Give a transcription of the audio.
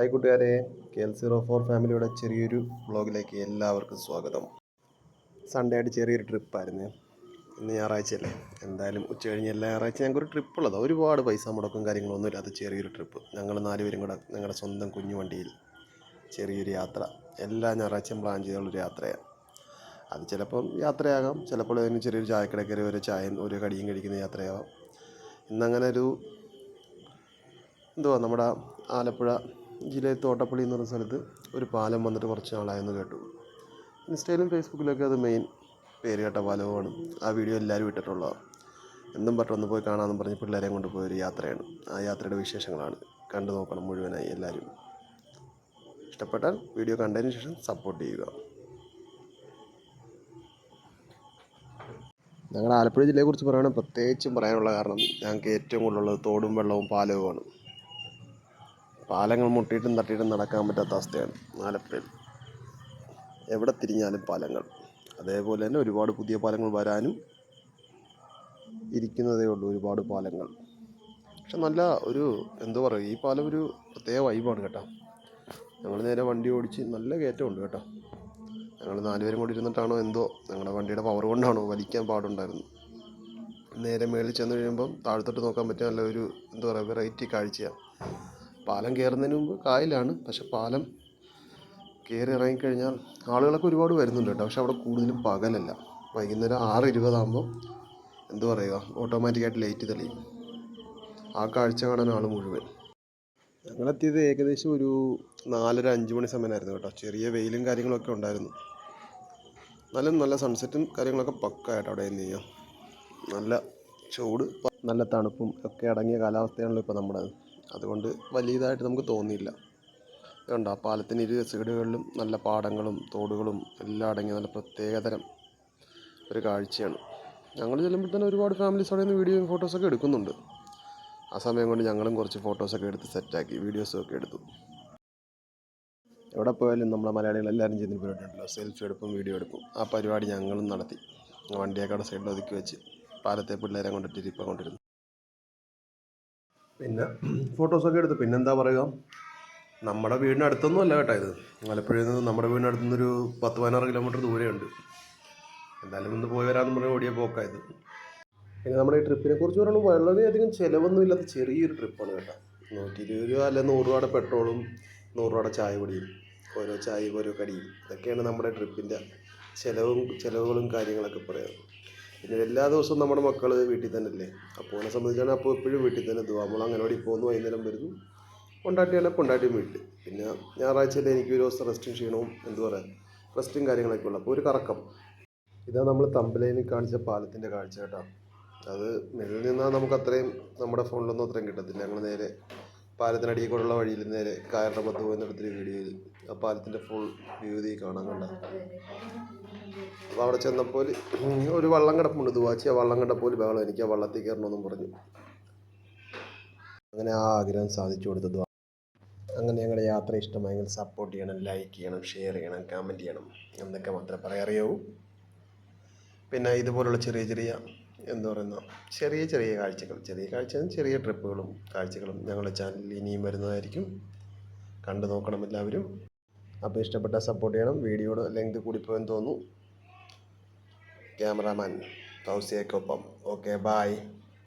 Hi കൂട്ടുകാരെ K L zero four ഫാമിലിയുടെ ചെറിയൊരു വ്ളോഗിലേക്ക് എല്ലാവർക്കും സ്വാഗതം. സൺഡേ ആയിട്ട് ചെറിയൊരു ട്രിപ്പായിരുന്നു ഇന്ന് ഞായറാഴ്ചയല്ലേ. എന്തായാലും ഉച്ച കഴിഞ്ഞ് എല്ലാ ഞായറാഴ്ച ഞങ്ങൾക്ക് ഒരു ട്രിപ്പ് ഉള്ളത്. ഒരുപാട് പൈസ മുടക്കും കാര്യങ്ങളൊന്നും ഇല്ലാത്ത ചെറിയൊരു ട്രിപ്പ് ഞങ്ങൾ നാലുപേരും കൂടെ ഞങ്ങളുടെ സ്വന്തം കുഞ്ഞു വണ്ടിയിൽ ചെറിയൊരു യാത്ര. എല്ലാ ഞായറാഴ്ചയും പ്ലാൻ ചെയ്തുള്ളൊരു യാത്രയാണ്. അത് ചിലപ്പം യാത്രയാകാം. ചിലപ്പോൾ അതിന് ചെറിയൊരു ചായക്കട ഒരു ചായയും ഒരു കടിയും കഴിക്കുന്ന യാത്രയാകാം ഇന്നങ്ങനെ ഒരു എന്തുവാ നമ്മുടെ ആലപ്പുഴ ജില്ലയിൽ തോട്ടപ്പള്ളി എന്ന് പറയുന്ന സ്ഥലത്ത് ഒരു പാലം വന്നിട്ട് കുറച്ച് നാളായെന്ന് കേട്ടു. ഇൻസ്റ്റയിലും ഫേസ്ബുക്കിലൊക്കെ അത് മെയിൻ പേര് കേട്ട പാലവുമാണ് ആ വീഡിയോ എല്ലാവരും ഇട്ടിട്ടുള്ളതാണ് എന്നും ഒന്ന് പോയി കാണാമെന്ന് പറഞ്ഞ് പിള്ളേരെയും കൊണ്ട് പോയൊരു യാത്രയാണ്. ആ യാത്രയുടെ വിശേഷങ്ങളാണ് കണ്ടു നോക്കണം മുഴുവനായി എല്ലാവരും ഇഷ്ടപ്പെട്ടാൽ വീഡിയോ കണ്ടതിന് ശേഷം സപ്പോർട്ട് ചെയ്യുക. ഞങ്ങളുടെ ആലപ്പുഴ ജില്ലയെക്കുറിച്ച് പറയുകയാണെങ്കിൽ പ്രത്യേകിച്ചും പറയാനുള്ള കാരണം ഞങ്ങൾക്ക് ഏറ്റവും കൂടുതലുള്ളത് തോടും വെള്ളവും പാലവുമാണ്. പാലങ്ങൾ മുട്ടിയിട്ടും തട്ടിയിട്ടും നടക്കാൻ പറ്റാത്ത അവസ്ഥയാണ് ആലപ്പുഴയിൽ. എവിടെ തിരിഞ്ഞാലും പാലങ്ങൾ. അതേപോലെ തന്നെ ഒരുപാട് പുതിയ പാലങ്ങൾ വരാനും ഇരിക്കുന്നതേ ഉള്ളൂ ഒരുപാട് പാലങ്ങൾ. പക്ഷെ നല്ല ഒരു എന്തോ പറയുക ഈ പാലം ഒരു പ്രത്യേക വൈബാണ് കേട്ടോ. ഞങ്ങൾ നേരെ വണ്ടി ഓടിച്ച് നല്ല കയറ്റമുണ്ട് കേട്ടോ. ഞങ്ങൾ നാലുപേരും കൂടി ഇരുന്നിട്ടാണോ എന്തോ ഞങ്ങളുടെ വണ്ടിയുടെ പവർ കൊണ്ടാണോ വലിക്കാൻ പാടുണ്ടായിരുന്നു നേരെ മേളിൽ ചെന്ന് കഴിയുമ്പം താഴത്തോട്ട് നോക്കാൻ പറ്റിയ നല്ല ഒരു എന്താ പറയുക വെറൈറ്റി കാഴ്ചയാണ്. പാലം കയറുന്നതിന് മുമ്പ് കായലാണ്. പക്ഷെ പാലം കയറി ഇറങ്ങിക്കഴിഞ്ഞാൽ ആളുകളൊക്കെ ഒരുപാട് വരുന്നുണ്ട് കേട്ടോ. പക്ഷെ അവിടെ കൂടുതലും പകലല്ല. വൈകുന്നേരം ആറ് ഇരുപതാകുമ്പോൾ എന്തു പറയുക ഓട്ടോമാറ്റിക്കായിട്ട് ലൈറ്റ് തെളിയും. ആ കാഴ്ച കാണാൻ ആൾ മുഴുവൻ. ഞങ്ങളെത്തിയത് ഏകദേശം ഒരു നാലര അഞ്ച് മണി സമയമായിരുന്നു കേട്ടോ. ചെറിയ വെയിലും കാര്യങ്ങളൊക്കെ ഉണ്ടായിരുന്നു. നല്ല നല്ല സൺസെറ്റും കാര്യങ്ങളൊക്കെ പക്കായിട്ട് അവിടെ എന്ത് ചെയ്യാം. നല്ല ചൂട് നല്ല തണുപ്പും ഒക്കെ അടങ്ങിയ കാലാവസ്ഥയാണല്ലോ ഇപ്പോൾ നമ്മുടെ അതുകൊണ്ട് വലിയ ഇതായിട്ട് നമുക്ക് തോന്നിയില്ല. കണ്ടോ ആ പാലത്തിന് ഇരു സൈഡുകളിലും നല്ല പാടങ്ങളും തോടുകളും എല്ലാം അടങ്ങിയ നല്ല പ്രത്യേകതരം ഒരു കാഴ്ചയാണ്. ഞങ്ങൾ ചെല്ലുമ്പോൾ തന്നെ ഒരുപാട് ഫാമിലീസ് അവിടെ നിന്ന് വീഡിയോയും ഫോട്ടോസൊക്കെ എടുക്കുന്നുണ്ട്. ആ സമയം കൊണ്ട് ഞങ്ങളും കുറച്ച് ഫോട്ടോസൊക്കെ എടുത്ത് സെറ്റാക്കി വീഡിയോസൊക്കെ എടുത്തു. എവിടെ പോയാലും നമ്മളെ മലയാളികൾ എല്ലാവരും ചെയ്യുന്ന പരിപാടിയുണ്ടല്ലോ സെൽഫി എടുപ്പും വീഡിയോ എടുപ്പും. ആ പരിപാടി ഞങ്ങളും നടത്തി. വണ്ടിയൊക്കെ അവിടെ സൈഡിൽ ഒതുക്കി വെച്ച് പാലത്തെ പിള്ളേരെ കൊണ്ടിട്ട് ഇരിപ്പം കൊണ്ടിരുന്നു. പിന്നെ ഫോട്ടോസൊക്കെ എടുത്തു പിന്നെന്താ പറയുക? നമ്മുടെ വീടിന് അടുത്തൊന്നും അല്ല കേട്ടോ ഇത്. ആലപ്പുഴയിൽ നിന്ന് നമ്മുടെ വീടിന് അടുത്തുനിന്നൊരു പത്ത് പതിനാറ് കിലോമീറ്റർ ദൂരെയുണ്ട്. എന്തായാലും ഇന്ന് പോയി വരാമെന്ന് പറഞ്ഞ് ഓടിയ പോക്കായത് പിന്നെ നമ്മുടെ ഈ ട്രിപ്പിനെ കുറിച്ച് പറയുമ്പോൾ വളരെയധികം ചിലവൊന്നും ഇല്ലാത്ത ചെറിയൊരു ട്രിപ്പാണ് കേട്ടോ. നൂറ്റി ഇരുപത് രൂപ അല്ല നൂറ് രൂപയുടെ പെട്രോളും നൂറ് രൂപയുടെ ചായ പൊടിയും ഓരോ ചായയും ഓരോ കടിയും. ഇതൊക്കെയാണ് നമ്മുടെ ട്രിപ്പിന്റെ ചിലവും ചിലവുകളും കാര്യങ്ങളൊക്കെ പറയാം പിന്നെ എല്ലാ ദിവസവും നമ്മുടെ മക്കൾ വീട്ടിൽ തന്നെ അല്ലേ അപ്പോൾ അവനെ സംബന്ധിച്ചാണ് അപ്പോൾ എപ്പോഴും വീട്ടിൽ തന്നെ എത്തുക നമ്മൾ അങ്ങനവാടി പോകുന്നു വൈകുന്നേരം വരുന്നു. കൊണ്ടാട്ടിയാണ് കൊണ്ടാട്ടിയും വീട്ടിൽ. പിന്നെ ഞായറാഴ്ചയിൽ എനിക്ക് ഒരു ദിവസം റെസ്റ്റും ക്ഷീണവും എന്ത് പറയാം റെസ്റ്റും കാര്യങ്ങളൊക്കെ ഉള്ളു. അപ്പോൾ ഒരു കറക്കം. ഇതാ നമ്മൾ തമ്പലയിൽ കാണിച്ച പാലത്തിന്റെ കാഴ്ച കേട്ടോ. അത് മേളിൽ നിന്നാൽ നമുക്ക് അത്രയും നമ്മുടെ ഫോണിലൊന്നും അത്രയും കിട്ടത്തില്ല. ഞങ്ങൾ നേരെ പാലത്തിനടിയിൽ കൂടെയുള്ള വഴിയിൽ നേരെ കായലിന്റെ പത്ത് പോകുന്നിടത്തൊരു വീഡിയോയിൽ ആ പാലത്തിന്റെ ഫുൾ വ്യൂ കാണാൻ കണ്ട അപ്പോൾ അവിടെ ചെന്നപ്പോൾ ഒരു വള്ളം കിടപ്പുണ്ട് ദുവാച്ചി ആ വള്ളം കണ്ടപ്പോൾ ബഹളം എനിക്ക് ആ വള്ളത്തിൽ കയറണമെന്നും പറഞ്ഞു. അങ്ങനെ ആ ആഗ്രഹം സാധിച്ചു കൊടുത്തത് അങ്ങനെ ഞങ്ങളുടെ യാത്ര ഇഷ്ടമായെങ്കിൽ സപ്പോർട്ട് ചെയ്യണം ലൈക്ക് ചെയ്യണം ഷെയർ ചെയ്യണം കമന്റ് ചെയ്യണം. എന്നൊക്കെ മാത്രമേ പറയാറിയാവൂ പിന്നെ ഇതുപോലുള്ള ചെറിയ ചെറിയ എന്താ പറയുന്ന ചെറിയ ചെറിയ കാഴ്ചകൾ. ചെറിയ കാഴ്ചകളും ചെറിയ ട്രിപ്പുകളും കാഴ്ചകളും ഞങ്ങളുടെ ചാനലിൽ ഇനിയും വരുന്നതായിരിക്കും. കണ്ടു നോക്കണം എല്ലാവരും. അപ്പോൾ ഇഷ്ടപ്പെട്ട സപ്പോർട്ട് ചെയ്യണം. വീഡിയോയുടെ ലെങ്ത് കൂടിപ്പോയെന്ന് തോന്നുന്നു. Cameraman തൗസിയക്കൊപ്പം okay bye